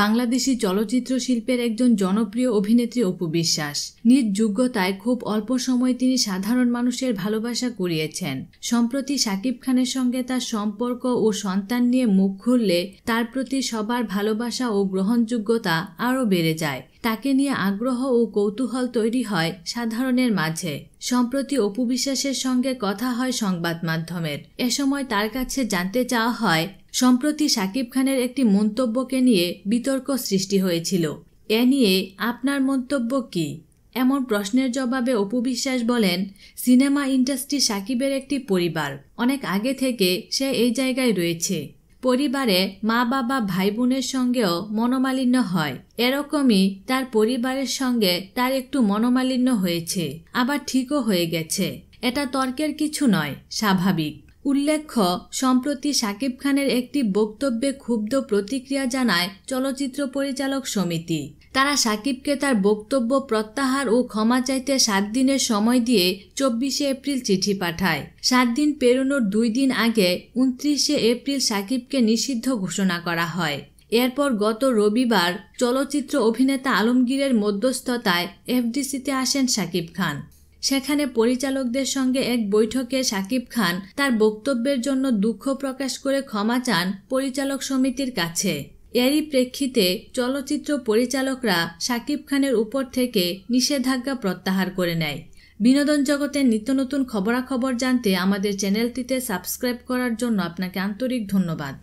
বাংলাদেশি চলচ্চিত্র শিল্পের একজন জনপ্রিয় অভিনেত্রী অপু বিশ্বাস। নিজ যোগ্যতায় খুব অল্প সময়ে তিনি সাধারণ মানুষের ভালোবাসা কুড়িয়েছেন। সম্প্রতি শাকিব খানের সঙ্গে তার সম্পর্ক ও সন্তান নিয়ে মুখ খুললে তার প্রতি সবার ভালোবাসা ও গ্রহণযোগ্যতা আরও বেড়ে যায়। তাকে নিয়ে আগ্রহ ও কৌতূহল তৈরি হয় সাধারণের মাঝে। সম্প্রতি অপু বিশ্বাসের সঙ্গে কথা হয় সংবাদ মাধ্যমের। এ সময় তার কাছে জানতে চাওয়া হয় সম্প্রতি সাকিব খানের একটি মন্তব্যকে নিয়ে বিতর্ক সৃষ্টি হয়েছিল। এ নিয়ে আপনার মন্তব্য কি? এমন প্রশ্নের জবাবে অপু বিশ্বাস বলেন, সিনেমা ইন্ডাস্ট্রি সাকিবের একটি পরিবার। অনেক আগে থেকে সে এই জায়গায় রয়েছে। পরিবারে মা বাবা ভাই বোনের সঙ্গেও মনোমালিন্য হয়। এরকমই তার পরিবারের সঙ্গে তার একটু মনোমালিন্য হয়েছে, আবার ঠিকও হয়ে গেছে। এটা তর্কের কিছু নয়, স্বাভাবিক। উল্লেখ্য, সম্প্রতি শাকিব খানের একটি বক্তব্যে ক্ষুব্ধ প্রতিক্রিয়া জানায় চলচ্চিত্র পরিচালক সমিতি। তারা সাকিবকে তার বক্তব্য প্রত্যাহার ও ক্ষমা চাইতে সাত দিনের সময় দিয়ে চব্বিশে এপ্রিল চিঠি পাঠায়। সাত দিন পেরোনোর দুই দিন আগে উনত্রিশে এপ্রিল সাকিবকে নিষিদ্ধ ঘোষণা করা হয়। এরপর গত রবিবার চলচ্চিত্র অভিনেতা আলমগীরের মধ্যস্থতায় এফডিসিতে আসেন সাকিব খান। সেখানে পরিচালকদের সঙ্গে এক বৈঠকে সাকিব খান তার বক্তব্যের জন্য দুঃখ প্রকাশ করে ক্ষমা চান পরিচালক সমিতির কাছে। এরই প্রেক্ষিতে চলচ্চিত্র পরিচালকরা সাকিব খানের উপর থেকে নিষেধাজ্ঞা প্রত্যাহার করে নেয়। বিনোদন জগতের নিত্য নতুন খবরাখবর জানতে আমাদের চ্যানেলটিতে সাবস্ক্রাইব করার জন্য আপনাকে আন্তরিক ধন্যবাদ।